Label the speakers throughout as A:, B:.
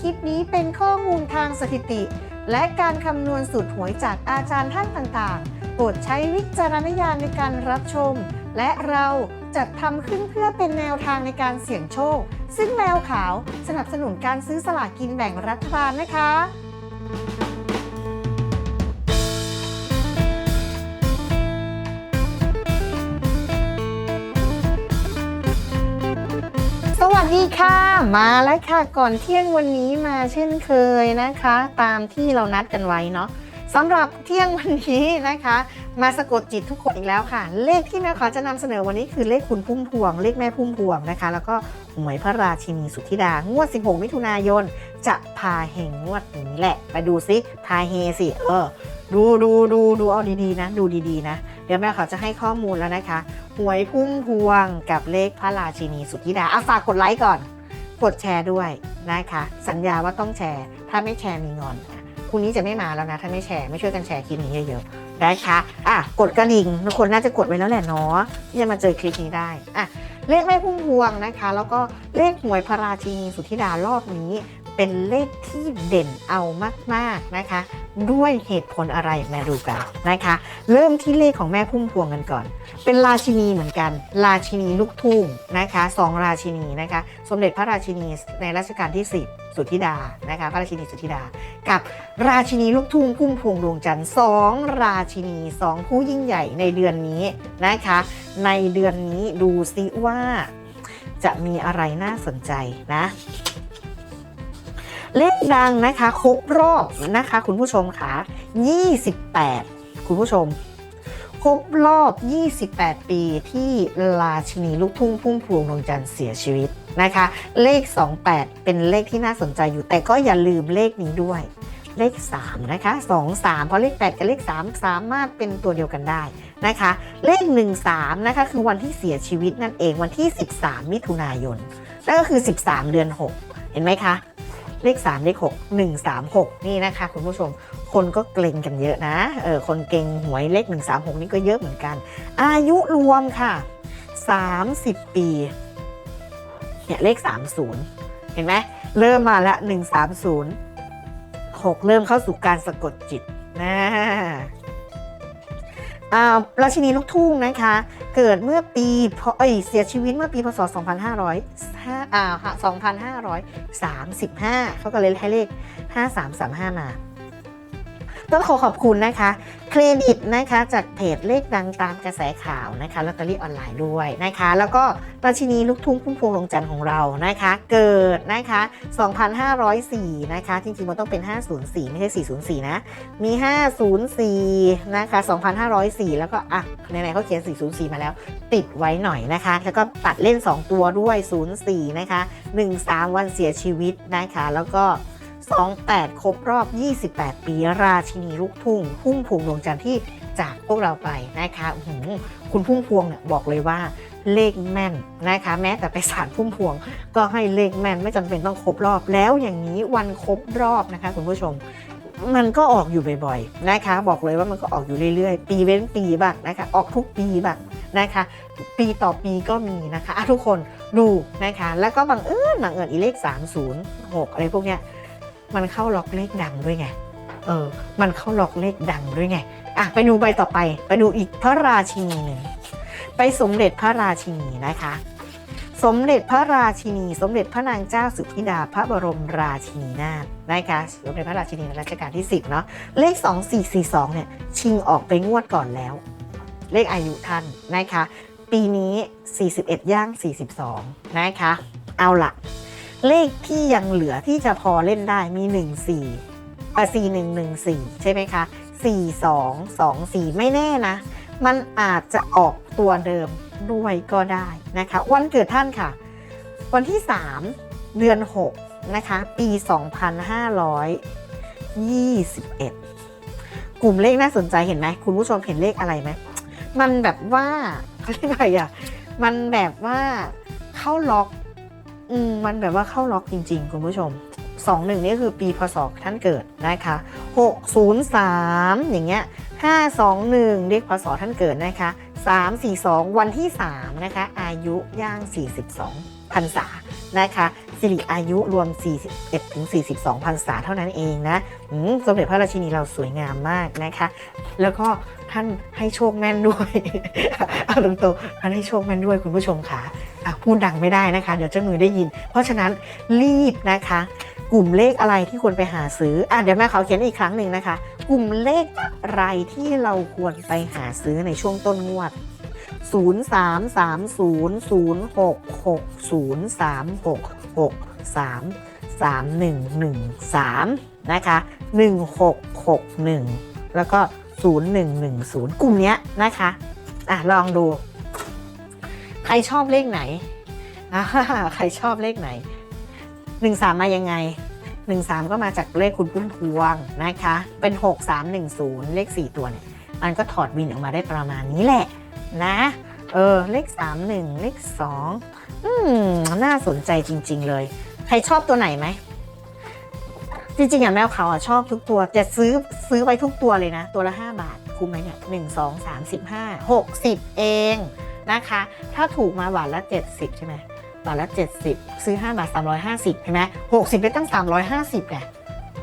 A: คลิปนี้เป็นข้อมูลทางสถิติ และการคำนวณสูตรหวยจากอาจารย์ท่านต่างๆ โปรดใช้วิจารณญาณในการรับชม และเราจัดทำขึ้นเพื่อเป็นแนวทางในการเสี่ยงโชค ซึ่งแมวขาวสนับสนุนการซื้อสลากกินแบ่งรัฐบาลนะคะ วัสดีค่ะ มาแล้วค่ะก่อนเที่ยงวันนี้มาเช่นเคยนะคะ ตามที่เรานัดกันไว้เนาะสำหรับเที่ยงวันนี้นะคะ มาสะกดจิตทุกคนอีกแล้วค่ะ เลขที่แม่ขอจะนำเสนอวันนี้คือเลขคุณพุ่มพวง เลขแม่พุ่มพวงนะคะ แล้วก็หวยพระราชินีสุทธิดางวด 16 มิถุนายน จะพาเฮงงวดนี้แหละ ไปดูซิพาเฮสิเออดูดูดูดูเอาดีๆนะ ดูดีๆนะ เดี๋ยวแม่ขอจะให้ข้อมูลแล้วนะคะ หวยพุ่มพวงกับเลขพระราชินีสุธิดาอะฝากกดไลค์ก่อน กดแชร์ด้วยนะคะ สัญญาว่าต้องแชร์ ถ้าไม่แชร์มีงอนอะพรุ่งนี้จะไม่มาแล้วนะ ถ้าไม่แชร์ไม่ช่วยกันแชร์คลิปนี้เยอะๆนะคะอะกดกระดิ่งทุกคนน่าจะกดไว้แล้วแหละเนาะที่จะมาเจอคลิปนี้ได้อะเลขแม่พุ่มพวงนะคะ แล้วก็เลขหวยพระราชินีสุธิดารอบนี้ เป็นเลขที่เด่นเอามากๆนะคะ ด้วยเหตุผลอะไรมาดูกันนะคะ เริ่มที่เลขของแม่พุ่มพวงกันก่อน เป็นราชินีเหมือนกัน ราชินีลูกทุ่งนะคะสองราชินีนะคะ สมเด็จพระราชินีในรัชกาลที่ 10 สุธิดานะคะ พระราชินีสุธิดา กับราชินีลูกทุ่งพุ่มพวงดวงจันทร์สองราชินีสองผู้ยิ่งใหญ่ในเดือนนี้นะคะ ในเดือนนี้ดูซิว่าจะมีอะไรน่าสนใจนะ เลขดังนะคะครบรอบนะคะ คุณผู้ชมค่ะ28 คุณผู้ชม ครบรอบ 28 ปีที่ราชินีลูกทุ่งพุ่มพวงดวงจันทร์เสียชีวิตนะคะ เลข 28 เป็นเลขที่น่าสนใจอยู่ แต่ก็อย่าลืมเลขนี้ด้วย เลข 3 นะคะ 2 3 เพราะเลข 8 กับเลข 3 สามารถเป็นตัวเดียวกันได้นะคะ เลข 1 3 นะคะ คือวันที่เสียชีวิตนั่นเองวันที่ 13 มิถุนายนนั่นก็คือ 13 เดือน 6 เห็นไหมคะ เลข 3 เลข 6 1 3 6 นี่นะคะ คุณผู้ชม คนก็เกรงกันเยอะนะ เออ คนเกรงหวยเลข 1 3 6 นี่ก็เยอะเหมือนกัน อายุรวมค่ะ 30 ปี เนี่ยเลข 30 เห็นไหม เริ่มมาแล้ว130 6 เริ่มเข้าสู่การสะกดจิตนะ ราชินีลูกทุ่งนะคะ เกิดเมื่อปีพเอ้ยเสียชีวิตเมื่อปีพศ 2500อ่า2535 เขาก็เลยให้เลข 5335 มา ต้องขอขอบคุณนะคะ เครดิตนะคะจากเพจเลขดังตามกระแสข่าวนะคะลอตเตอรี่ออนไลน์ด้วยนะคะ แล้วก็ราชินีลูกทุ่งพุ่มพวงดวงจันทร์ของเรานะคะ เกิดนะคะ 2504 นะคะ จริงๆมันต้องเป็น 504 ไม่ใช่ 404 นะ มี 504 นะคะ 2504 แล้วก็อะไหนๆเขาเขียน 404 มาแล้ว ติดไว้หน่อยนะคะ แล้วก็ตัดเล่น 2 ตัวด้วย 04 นะคะ 13 วันเสียชีวิตนะคะ แล้วก็ 28 ครบรอบ 28 ปี ราชินีลูกทุ่ง พุ่มพวงดวงจันทร์ที่จากพวกเราไปนะคะหคุณพุ่มพวงเนี่ยบอกเลยว่าเลขแม่นนะคะ แม้แต่ไปศาลพุ่มพวง ก็ให้เลขแม่นไม่จำเป็นต้องครบรอบแล้วอย่างนี้วันครบรอบนะคะ คุณผู้ชม มันก็ออกอยู่บ่อยๆนะคะ บอกเลยว่ามันก็ออกอยู่เรื่อยๆ ปีเว้นปีบ้างนะคะ ออกทุกปีบ้างนะคะ ปีต่อปีก็มีนะคะะทุกคนดูนะคะ แล้วก็บังเอิญบังเอิญอีเลข 306 อะไรพวกเนี้ย มันเข้าล็อกเลขดังด้วยไง เออ มันเข้าล็อกเลขดังด้วยไง อะ ไปดูใบต่อไป ไปดูอีกพระราชินีหนึ่ง ไปสมเด็จพระราชินีนะคะ สมเด็จพระราชินี สมเด็จพระนางเจ้าสุธิดาพระบรมราชินีนาถนะคะสมเด็จพระราชินีในรัชกาลที่ 10 เนาะ เลข 2442 เนี่ย ชิงออกไปงวดก่อนแล้ว เลขอายุท่านนะคะ ปีนี้ 41 ย่าง 42 นะคะ เอาละ เลขที่ยังเหลือที่จะพอเล่นได้มี 1 4อะ4 1 1 4 ใช่ไหมคะ 4 2 2 4 ไม่แน่นะ มันอาจจะออกตัวเดิมด้วยก็ได้นะคะ วันเกิดท่านค่ะ วันที่ 3 เดือน 6 นะคะ ปี 2521 กลุ่มเลขน่าสนใจเห็นไหม คุณผู้ชมเห็นเลขอะไรไหม มันแบบว่าเขาเรียกอะไรอะ มันแบบว่าเข้าล็อก อืมมันแบบว่าเข้าล็อกจริง ๆ คุณผู้ชม 21 นี่คือปีพศท่านเกิดนะคะ 603 อย่างเงี้ย 521เลขพศท่านเกิดนะคะ 342 วันที่ 3 นะคะ อายุย่าง 42พรรษานะคะสิริอายุรวม 41ถึง42พรรษาเท่านั้นเองนะสมเด็จพระราชินีเราสวยงามมากนะคะ แล้วก็ท่านให้โชคแม่นด้วยเอาตรงๆท่านให้โชคแม่นด้วยคุณผู้ชมคะ่ะ พูดดังไม่ได้นะคะ เดี๋ยวเจ้ามือได้ยิน เพราะฉะนั้นรีบนะคะ กลุ่มเลขอะไรที่ควรไปหาซื้ออะเดี๋ยวแม่ขอเขียนอีกครั้งหนึ่งนะคะ กลุ่มเลขอะไรที่เราควรไปหาซื้อในช่วงต้นงวด 0 3 3 0 0 6 6 0 3 6 6 3 3 1 1 3 นะคะ 1 6 6 1 แล้วก็ 0 1 1 0 กลุ่มเนี้ยนะคะอะลองดู ใครชอบเลขไหนใครชอบเลขไหน1 3มมายังไง1 3ก็มาจากเลขคุณพุ่มพวงนะคะ เป็น6 3 1 0เลข4ตัวเนี่ย มันก็ถอดวินออกมาได้ประมาณนี้แหละนะ เออ เลข3 1เลข2อืม น่าสนใจจริง ๆ เลย ใครชอบตัวไหนไหม จริงๆอย่างแมวเขาอะชอบทุกตัว จะซื้อซื้อไปทุกตัวเลยนะ ตัวละ5บาท คุ้มไหมเนี่ยหนึ่งสองสามสิบห้าหกสิบเอง นะคะ ถ้าถูกมาบาทละ 70 ใช่ไหมบาทละ 70 ซื้อ 5 บาท 350 ใช่ไหม60 ได้ตั้ง 350เนี่ย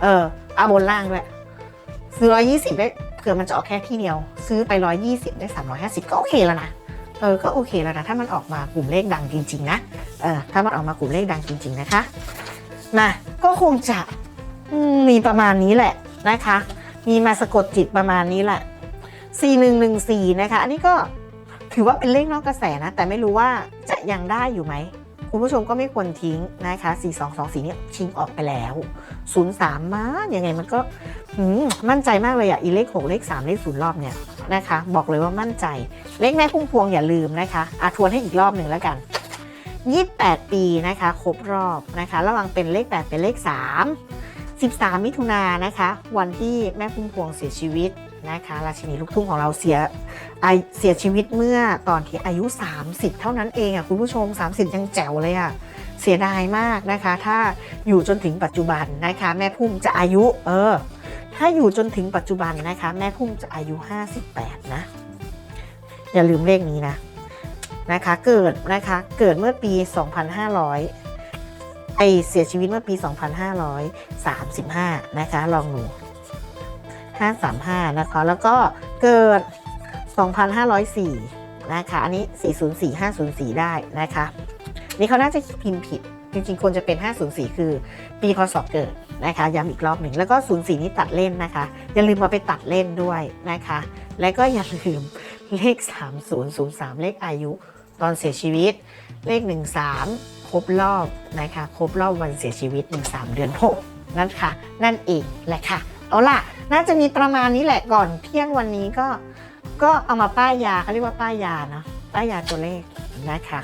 A: เออเอาบนล่างด้วย ซื้อ 120 ได้เผื่อมันจะออกแค่ที่เดียว ซื้อไป 120 ได้ 350 ก็โอเคแล้วนะเออก็โอเคแล้วนะ ถ้ามันออกมากลุ่มเลขดังจริง ๆ นะเออถ้ามันออกมากลุ่มเลขดังจริง ๆ นะคะมาก็คงจะมมีประมาณนี้แหละนะคะ มีมาสะกดจิตประมาณนี้แหละ 4114 นะคะ อันนี้ก็ ถือว่าเป็นเลขนอกกระแสนะ แต่ไม่รู้ว่าจะยังได้อยู่ไหม คุณผู้ชมก็ไม่ควรทิ้งนะคะ 4224เนี่ยทิ้งออกไปแล้ว 03มาอยังไงมันก็มั่นใจมากเลยอะอีเลข 6 เลข 3 เลข 0 รอบเนี่ยนะคะ บอกเลยว่ามั่นใจ เลขแม่พุ่มพวงอย่าลืมนะคะอาทวนให้อีกรอบหนึ่งแล้วกัน28 ปีนะคะครบรอบนะคะระว่างเป็นเลข 8 เป็นเลข 3 13 มิถุนายนนะคะ วันที่แม่พุ่มพวงเสียชีวิต นะคะราชินีลูกทุ่งของเราเสียเสียชีวิตเมื่อตอนที่อายุ 30 เท่านั้นเองอะคุณผู้ชม 30 ยังแจ๋วเลยอะเสียดายมากนะคะ ถ้าอยู่จนถึงปัจจุบันนะคะ แม่พุ่มจะอายุเออ ถ้าอยู่จนถึงปัจจุบันนะคะ แม่พุ่มจะอายุ 58 นะ อย่าลืมเลขนี้นะนะคะ เกิดนะคะเกิดเมื่อปี 2500ไอเสียชีวิตเมื่อปี 2535 นะคะ ลองดู 535 นะคะ แล้วก็เกิด 2504 นะคะ อันนี้ 404 504 ได้นะคะ นี่เขาน่าจะพิมพ์ผิด จริงๆ ควรจะเป็น 504 คือปีพศเกิดนะคะ ย้ำอีกรอบหนึ่ง แล้วก็ 04 นี้ตัดเล่นนะคะ อย่าลืมมาไปตัดเล่นด้วยนะคะ และก็อย่าลืมเลข 3003 เลขอายุตอนเสียชีวิต เลข 13 ครบรอบนะคะ ครบรอบวันเสียชีวิต 13 เดือน 6 นั่นค่ะ นั่นเองแหละค่ะ เอาล่ะ น่าจะมีประมาณนี้แหละก่อนเที่ยงวันนี้ก็ก็เอามาป้ายยาเขาเรียกว่าป้ายยาเนาะป้ายยาตัวเลขนะคะ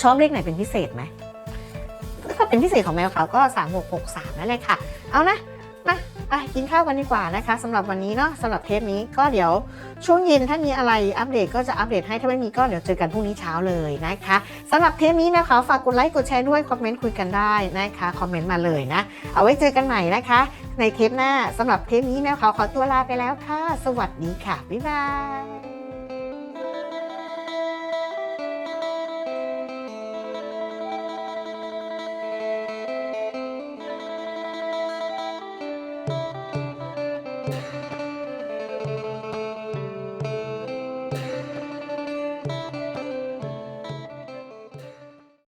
A: ชอบเลขไหนเป็นพิเศษไหมถ้าเป็นพิเศษของแมวเขาก็ 3663นั่นเลยค่ะ เอานะ นะกินข้าวกันดีกว่านะคะสำหรับวันนี้เนาะสำหรับเทปนี้ก็เดี๋ยวช่วงเย็นถ้ามีอะไรอัปเดตก็จะอัปเดตให้ถ้าไม่มีก็เดี๋ยวเจอกันพรุ่งนี้เช้าเลยนะคะสำหรับเทปนี้นะคะฝากกดไลค์กดแชร์ด้วยคอมเมนต์คุยกันได้นะคะคอมเมนต์มาเลยนะ เอาไว้เจอกันใหม่นะคะ ในเทปหน้าสำหรับเทปนี้แมวขาวขอตัวลาไปแล้วค่ะ สวัสดีค่ะบ๊ายบาย